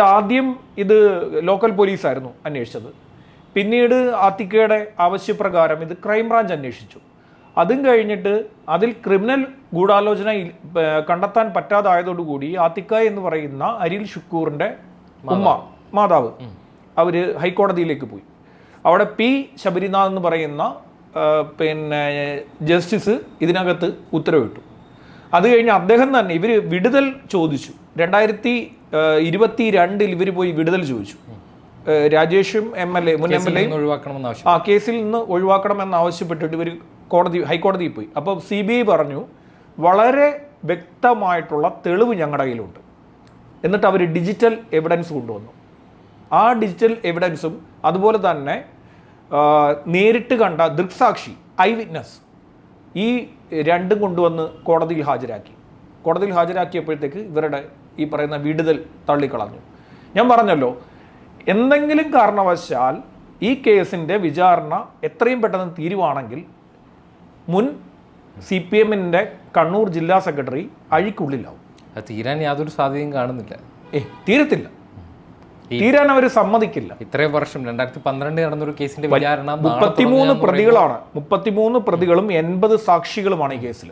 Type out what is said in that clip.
ആദ്യം ഇത് ലോക്കൽ പോലീസായിരുന്നു അന്വേഷിച്ചത്. പിന്നീട് ആത്തിക്കയുടെ ആവശ്യപ്രകാരം ഇത് ക്രൈംബ്രാഞ്ച് അന്വേഷിച്ചു. അതും കഴിഞ്ഞിട്ട് അതിൽ ക്രിമിനൽ ഗൂഢാലോചന കണ്ടെത്താൻ പറ്റാതായതോടുകൂടി ആത്തിക്ക എന്ന് പറയുന്ന അരിൽ ഷുക്കൂറിന്റെ ഉമ്മ മാതാവ്. അവർ ഹൈക്കോടതിയിലേക്ക് പോയി. അവിടെ പി ശബരിനാഥ് എന്ന് പറയുന്ന പിന്നെ ജസ്റ്റിസ് ഇതിനകത്ത് ഉത്തരവിട്ടു. അത് കഴിഞ്ഞ് അദ്ദേഹം തന്നെ ഇവർ വിടുതൽ ചോദിച്ചു. രണ്ടായിരത്തി ഇരുപത്തി രണ്ടിൽ ഇവർ പോയി വിടുതൽ ചോദിച്ചു. രാജേഷും എം എൽ എ മുൻ എം എൽ എ ആ കേസിൽ നിന്ന് ഒഴിവാക്കണമെന്ന് ആവശ്യപ്പെട്ടിട്ട് ഇവർ കോടതി ഹൈക്കോടതിയിൽ പോയി. അപ്പോൾ സി ബി ഐ പറഞ്ഞു വളരെ വ്യക്തമായിട്ടുള്ള തെളിവ് ഞങ്ങളുടെ കയ്യിലുണ്ട്. എന്നിട്ട് അവർ ഡിജിറ്റൽ എവിഡൻസ് കൊണ്ടുവന്നു. ആ ഡിജിറ്റൽ എവിഡൻസും അതുപോലെ തന്നെ നേരിട്ട് കണ്ട ദൃക്സാക്ഷി ഐ വിറ്റ്നസ് ഈ രണ്ടും കൊണ്ടുവന്ന് കോടതിയിൽ ഹാജരാക്കി. കോടതിയിൽ ഹാജരാക്കിയപ്പോഴത്തേക്ക് ഇവരുടെ ഈ പറയുന്ന വിടുതൽ തള്ളിക്കളഞ്ഞു. ഞാൻ പറഞ്ഞല്ലോ എന്തെങ്കിലും കാരണവശാൽ ഈ കേസിന്റെ വിചാരണ എത്രയും പെട്ടെന്ന് തീരുവാണെങ്കിൽ മുൻ സി പി എമ്മിന്റെ കണ്ണൂർ ജില്ലാ സെക്രട്ടറി അഴിക്കുള്ളിലാവും. അത് തീരാൻ യാതൊരു സാധ്യതയും കാണുന്നില്ല. ഏ തീരത്തില്ല. തീരാൻ അവർ സമ്മതിക്കില്ല. ഇത്രയും വർഷം രണ്ടായിരത്തി പന്ത്രണ്ട് നടന്നൊരു കേസിന്റെ വിചാരണ മുപ്പത്തിമൂന്ന് പ്രതികളാണ്. മുപ്പത്തിമൂന്ന് പ്രതികളും എൺപത് സാക്ഷികളുമാണ് ഈ കേസിൽ